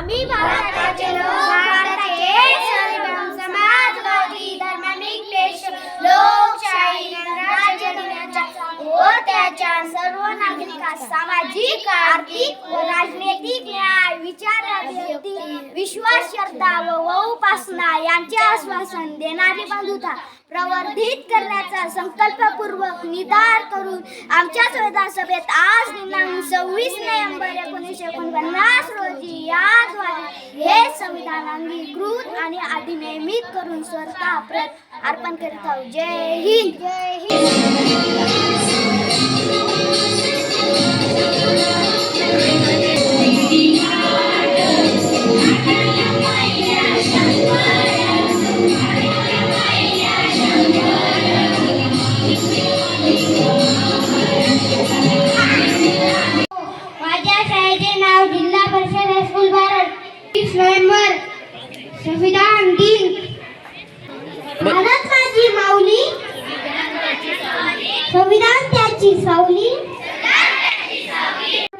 आम्ही भारताचे लोक भारताचे सर्वम समाजवादी धर्मनिरपेक्ष लोकशाही गणराज्य दिनाच्या व त्याच्या सर्व नागरिकांस सामाजिक आर्थिक व राजनैतिक न्याय विचार विश्वास श्रद्धा व उपासना यांचे आश्वासन देणारी बंधुता प्रवर्धित करण्याचा संकल्पपूर्वक निर्धार करून आमच्या संविधान सभेत आज दिनांक सव्वीस नोव्हेंबर एकोणीसशे एकोणपन्नास संविधान अंगीकृत आणि अधिनियमित करून स्वतः प्रत अर्पण करीत आहोत. जय हिंद. जय हिंद. माझ्या शाळेचे नाव जिल्हा परिषद हायस्कूल भारत वीस नोव्हेंबर संविधान दिन भारत माझी माऊली संविधान त्याची सावली.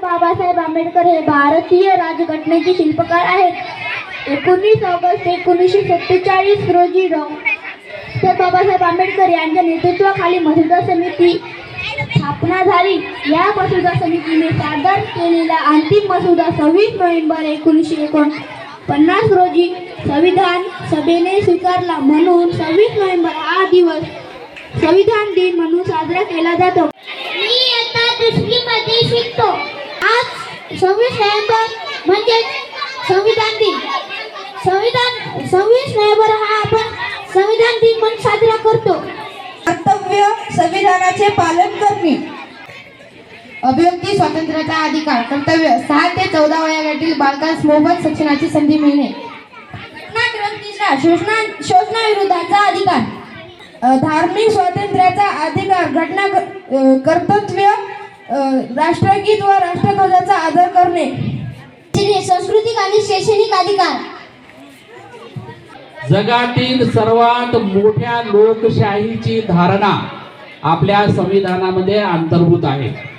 बाबासाहेब आंबेडकर हे भारतीय राजघटनेचे शिल्पकार आहेत. एकोणीस ऑगस्ट एकोणीसशे सत्तेचाळीस रोजी डॉक्टर बाबासाहेब आंबेडकर यांच्या नेतृत्वाखाली मसुदा समिती स्थापना झाली. या मसुदा समितीने सादर केलेला अंतिम मसुदा सव्वीस नोव्हेंबर एकोणीसशे एकोणपन्नास रोजी संविधान सभेने स्वीकारला. म्हणून सव्वीस नोव्हेंबर हा दिवस संविधान दिन म्हणून साजरा केला जातो. मी आता दुसरी मध्ये शिकतो. आज सव्वीस नोव्हेंबर म्हणजे संविधान दिन. संविधान सव्वीस नोव्हेंबर हा आपण संविधान दिन म्हणून साजरा करतो. कर्तव्य संविधानाचे पालन करणे. अभिव्यक्ती स्वातंत्र्याचा अधिकार. कर्तव्य सहा ते चौदा वयोगटातील बालकांस मोफत शिक्षणाची संधी मिळणे. शोषणा शोषणाविरोधाचा अधिकार. धार्मिक स्वातंत्र्याचा अधिकार घटना अ, राष्ट्रगीत व राष्ट्रध्वजाचा आदर करणे. सांस्कृतिक आणि शैक्षणिक अधिकार. जगातील सर्वात मोठ्या लोकशाहीची धारणा आपल्या संविधानामध्ये अंतर्भूत आहे.